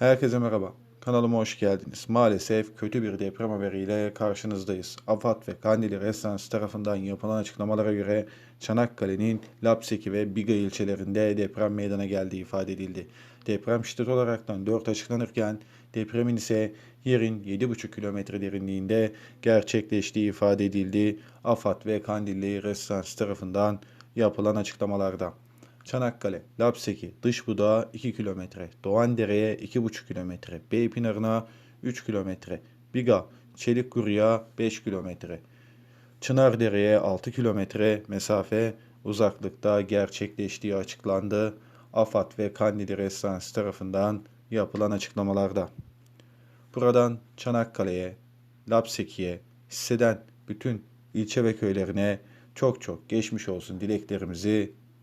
Herkese merhaba. Kanalıma hoş geldiniz. Maalesef kötü bir deprem haberiyle karşınızdayız. AFAD ve Kandili Residence tarafından yapılan açıklamalara göre Çanakkale'nin Lapseki ve Biga ilçelerinde deprem meydana geldiği ifade edildi. Deprem şiddet olaraktan 4 açıklanırken depremin ise yerin 7,5 kilometre derinliğinde gerçekleştiği ifade edildi. AFAD ve Kandilli Residence tarafından yapılan açıklamalarda. Çanakkale, Lapseki, Dış Budağı 2 kilometre, Doğandere'ye 2,5 kilometre, Beypınarı'na 3 kilometre, Biga, Çelikkuru'ya 5 kilometre, Çınardere'ye 6 kilometre mesafe uzaklıkta gerçekleştiği açıklandı. AFAD ve Kandili Residence tarafından yapılan açıklamalarda. Buradan Çanakkale'ye, Lapseki'ye, hisseden bütün ilçe ve köylerine çok çok geçmiş olsun dileklerimizi